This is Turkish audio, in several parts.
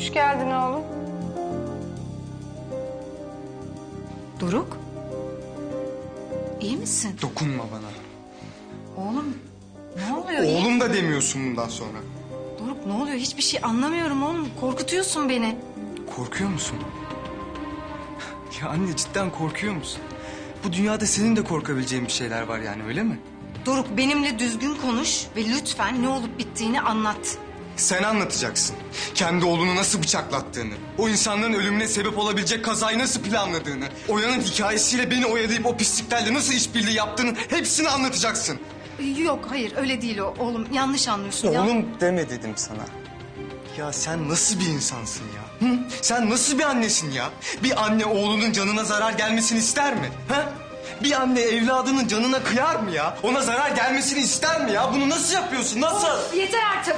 Hoş geldin oğlum. Doruk. İyi misin? Dokunma bana. Oğlum ne oluyor? Oğlum da demiyorsun bundan sonra. Doruk ne oluyor? Hiçbir şey anlamıyorum oğlum. Korkutuyorsun beni. Korkuyor musun? Ya anne cidden korkuyor musun? Bu dünyada senin de korkabileceğin bir şeyler var yani öyle mi? Doruk benimle düzgün konuş ve lütfen ne olup bittiğini anlat. Sen anlatacaksın. Kendi oğlunu nasıl bıçaklattığını, o insanların ölümüne sebep olabilecek kazayı nasıl planladığını, Oya'nın hikayesiyle beni oyalayıp o pisliklerle nasıl işbirliği yaptığını hepsini anlatacaksın. Yok hayır öyle değil o oğlum. Yanlış anlıyorsun. Ya- Oğlum deme dedim sana. Ya sen nasıl bir insansın ya? Hı? Sen nasıl bir annesin ya? Bir anne oğlunun canına zarar gelmesini ister mi? Ha? Bir anne evladının canına kıyar mı ya? Ona zarar gelmesini ister mi ya? Bunu nasıl yapıyorsun? Nasıl? Yeter artık.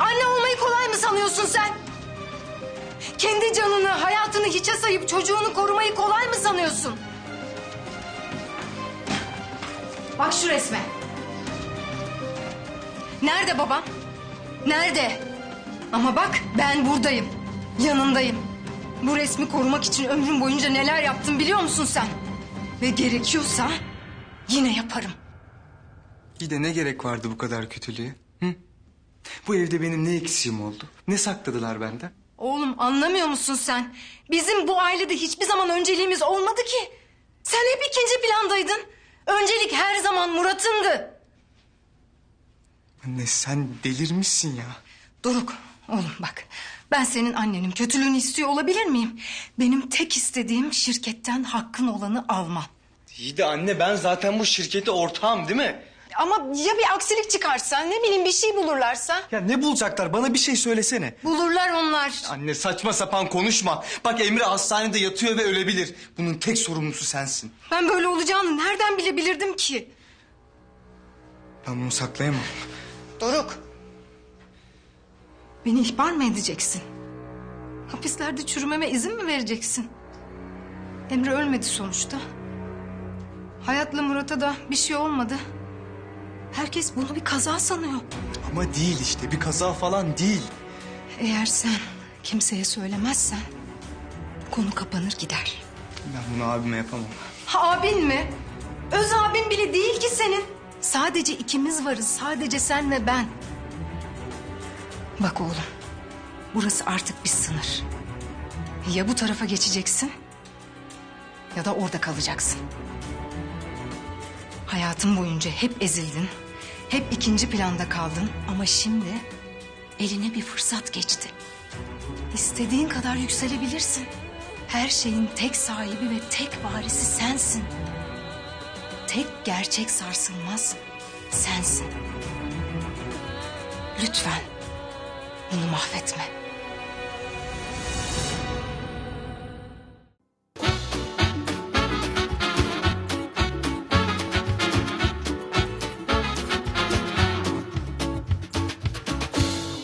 Anne olmayı kolay mı sanıyorsun sen? Kendi canını, hayatını hiçe sayıp çocuğunu korumayı kolay mı sanıyorsun? Bak şu resme. Nerede babam? Nerede? Ama bak ben buradayım. Yanındayım. Bu resmi korumak için ömrüm boyunca neler yaptım biliyor musun sen? Ve gerekiyorsa yine yaparım. Bir de ne gerek vardı bu kadar kötülüğe? Hı? Bu evde benim ne eksiğim oldu? Ne sakladılar benden? Oğlum anlamıyor musun sen? Bizim bu ailede hiçbir zaman önceliğimiz olmadı ki. Sen hep ikinci plandaydın. Öncelik her zaman Murat'ındı. Anne sen delirmişsin ya. Doruk, oğlum bak. Ben senin annenim. Kötülüğünü istiyor olabilir miyim? Benim tek istediğim şirketten hakkın olanı alman. İyi de anne ben zaten bu şirkete ortağım değil mi? Ama ya bir aksilik çıkarsa, ne bileyim bir şey bulurlarsa? Ya ne bulacaklar? Bana bir şey söylesene. Bulurlar onlar. Anne saçma sapan konuşma. Bak Emre hastanede yatıyor ve ölebilir. Bunun tek sorumlusu sensin. Ben böyle olacağını nereden bilebilirdim ki? Ben bunu saklayamam. Doruk. Beni ihbar mı edeceksin? Hapislerde çürümeme izin mi vereceksin? Emre ölmedi sonuçta. Hayatla Murat'a da bir şey olmadı. Herkes bunu bir kaza sanıyor. Ama değil işte bir kaza falan değil. Eğer sen kimseye söylemezsen konu kapanır gider. Ben bunu abime yapamam. Ha, abin mi? Öz abin bile değil ki senin. Sadece ikimiz varız. Sadece sen ve ben. Bak oğlum. Burası artık bir sınır. Ya bu tarafa geçeceksin ya da orada kalacaksın. Hayatın boyunca hep ezildin. Hep ikinci planda kaldın ama şimdi eline bir fırsat geçti. İstediğin kadar yükselebilirsin. Her şeyin tek sahibi ve tek varisi sensin. Tek gerçek sarsılmaz sensin. Lütfen bunu mahvetme.